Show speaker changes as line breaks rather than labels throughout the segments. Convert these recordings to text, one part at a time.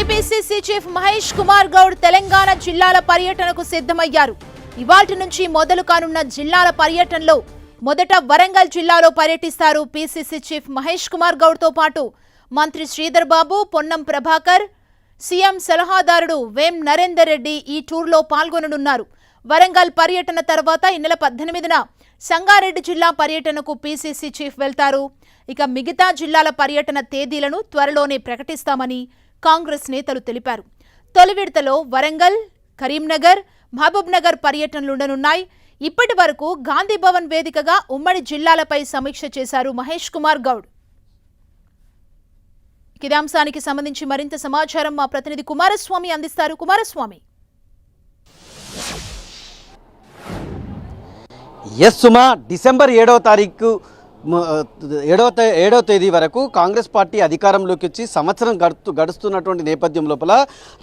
TPCC chief Mahesh Kumar Goud Telangana జిల్లాల పర్యటనకు సిద్ధమయ్యారు. ఇవాటి నుంచి మొదలు కానున్న జిల్లాల పర్యటనలో మొదట వరంగల్ జిల్లాలో పర్యటిస్తారు పీసీసీ చీఫ్ మహేష్ కుమార్ గౌడ్తో పాటు మంత్రి శ్రీధర్ బాబు పొన్నం ప్రభాకర్ సీఎం సలహాదారుడు వేం నరేందర్ రెడ్డి ఈ టూర్లో పాల్గొననున్నారు. వరంగల్ పర్యటన తర్వాత ఈ నెల పద్దెనిమిదిన సంగారెడ్డి జిల్లా పర్యటనకు పీసీసీ చీఫ్ వెళ్తారు. ఇక మిగతా జిల్లాల పర్యటన తేదీలను త్వరలోనే ప్రకటిస్తామని కాంగ్రెస్ నేతలు తెలిపారు. తొలి విడతలో వరంగల్ కరీంనగర్ మహబూబ్నగర్ పర్యటనలుండనున్నాయి. ఇప్పటి వరకు గాంధీ భవన్ వేదికగా ఉమ్మడి జిల్లాలపై సమీక్ష చేశారు మహేష్ కుమార్ గౌడ్. కిదాంశానికి సంబంధించి మరింత సమాచారం మా ప్రతినిధి కుమారస్వామి అందిస్తారు. కుమారస్వామి.
ఎస్ సుమా డిసెంబర్ ఏడవ తారీఖు ఏడవ ఏడవ తేదీ వరకు కాంగ్రెస్ పార్టీ అధికారంలోకి వచ్చి సంవత్సరం గడుతు గడుస్తున్నటువంటి నేపథ్యం లోపల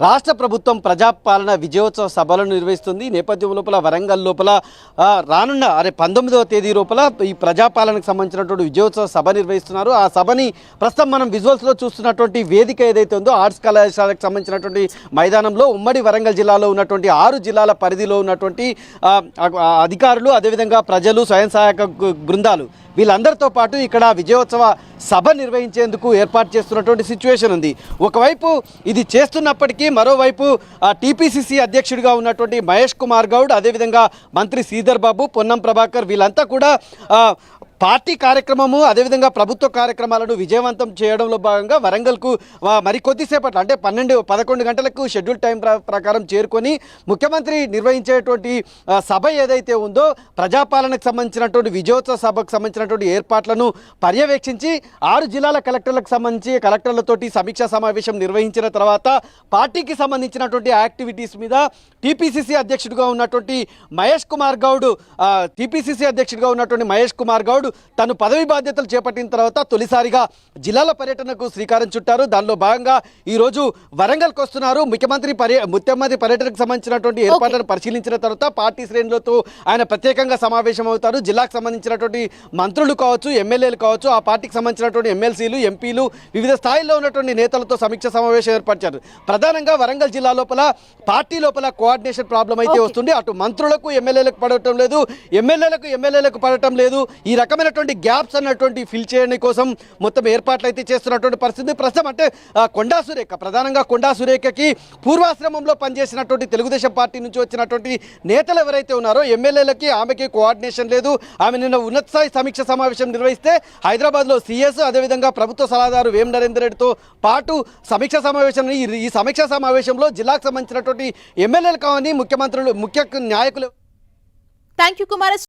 రాష్ట్ర ప్రభుత్వం ప్రజాపాలన విజయోత్సవ సభలను నిర్వహిస్తుంది. నేపథ్యం లోపల వరంగల్ లోపల రానున్న అరే పంతొమ్మిదవ తేదీ లోపల ఈ ప్రజాపాలనకు సంబంధించినటువంటి విజయోత్సవ సభ నిర్వహిస్తున్నారు. ఆ సభని ప్రస్తుతం మనం విజువల్స్లో చూస్తున్నటువంటి వేదిక ఏదైతే ఉందో ఆర్ట్స్ కళాశాలకు సంబంధించినటువంటి మైదానంలో ఉమ్మడి వరంగల్ జిల్లాలో ఉన్నటువంటి ఆరు జిల్లాల పరిధిలో ఉన్నటువంటి అధికారులు అదేవిధంగా ప్రజలు స్వయం సహాయక బృందాలు వీళ్ళందరూ వీళ్ళందరితో పాటు ఇక్కడ విజయోత్సవ సభ నిర్వహించేందుకు ఏర్పాటు చేస్తున్నటువంటి సిచ్యువేషన్ ఉంది. ఒకవైపు ఇది చేస్తున్నప్పటికీ మరోవైపు టీపీసీసీ అధ్యక్షుడిగా ఉన్నటువంటి మహేష్ కుమార్ గౌడ్ అదేవిధంగా మంత్రి శ్రీధర్ బాబు పొన్నం ప్రభాకర్ వీళ్ళంతా కూడా పార్టీ కార్యక్రమము అదేవిధంగా ప్రభుత్వ కార్యక్రమాలను విజయవంతం చేయడంలో భాగంగా వరంగల్కు ఆ, మరి కొద్దిసేపట్లో అంటే పన్నెండు పదకొండు గంటలకు షెడ్యూల్ టైం ప్ర- ప్రకారం చేరుకొని ముఖ్యమంత్రి నిర్వహించేటువంటి సభ ఏదైతే ఉందో ప్రజాపాలనకు సంబంధించినటువంటి విజయోత్సవ సభకు సంబంధించినటువంటి ఏర్పాట్లను పర్యవేక్షించి ఆరు జిల్లాల కలెక్టర్లకు సంబంధించి కలెక్టర్లతోటి సమీక్షా సమావేశం నిర్వహించిన తర్వాత పార్టీకి సంబంధించినటువంటి యాక్టివిటీస్ మీద టీపీసీసీ అధ్యక్షుడిగా ఉన్నటువంటి మహేష్ కుమార్ గౌడ్ టీపీసీసీ అధ్యక్షుడిగా ఉన్నటువంటి మహేష్ కుమార్ గౌడ్ తను పదవి బాధ్యతలు చేపట్టిన తర్వాత తొలిసారిగా జిల్లాల పర్యటనకు శ్రీకారం చుట్టారు. దానిలో భాగంగా ఈరోజు వరంగల్కి వస్తున్నారు. ముఖ్యమంత్రి పర్య ముఖ్యమంత్రి పర్యటనకు సంబంధించినటువంటి ఏర్పాట్లను పరిశీలించిన తర్వాత పార్టీ శ్రేణులతో ఆయన ప్రత్యేకంగా సమావేశం అవుతారు జిల్లాకు సంబంధించినటువంటి మంత్రులు కావచ్చు ఎమ్మెల్యేలు కావచ్చు ఆ పార్టీకి సంబంధించినటువంటి ఎమ్మెల్సీలు ఎంపీలు వివిధ స్థాయిల్లో ఉన్నటువంటి నేతలతో సమీక్ష సమావేశం ఏర్పరిచారు. ప్రధానంగా వరంగల్ జిల్లా లోపల పార్టీ లోపల కోఆర్డినేషన్ ప్రాబ్లం అయితే. వస్తుంది. అటు మంత్రులకు ఎమ్మెల్యేలకు పడటం లేదు. ఎమ్మెల్యేలకు ఎమ్మెల్యేలకు పడటం లేదు. ఈ రకమైనటువంటి గ్యాప్స్ అన్నటువంటి ఫిల్ చేయడం కోసం మొత్తం ఏర్పాట్లు అయితే చేస్తున్నటువంటి పరిస్థితి. ప్రస్తుతం అంటే కొండా సురేఖ ప్రధానంగా కొండా సురేఖకి పూర్వాశ్రమంలో పనిచేసినటువంటి తెలుగుదేశం పార్టీ నుంచి వచ్చినటువంటి నేతలు ఎవరైతే ఉన్నారో ఎమ్మెల్యేలకి ఆమెకి కోఆర్డినేషన్ లేదు. ఆమె నిన్న ఉన్నత స్థాయి సమీక్ష సమావేశం నిర్వహిస్తే హైదరాబాద్లో సీఎస్ అదేవిధంగా ప్రభుత్వ సలహాదారు వేం నరేందర్ రెడ్డితో పాటు సమీక్ష సమావేశం ఈ ఈ సమీక్షా సమావేశంలో జిల్లాకు సంబంధించినటువంటి ఎమ్మెల్యేలు కావని ముఖ్యమంత్రులు ముఖ్య నాయకులు
థ్యాంక్ యూ కుమారస్వామి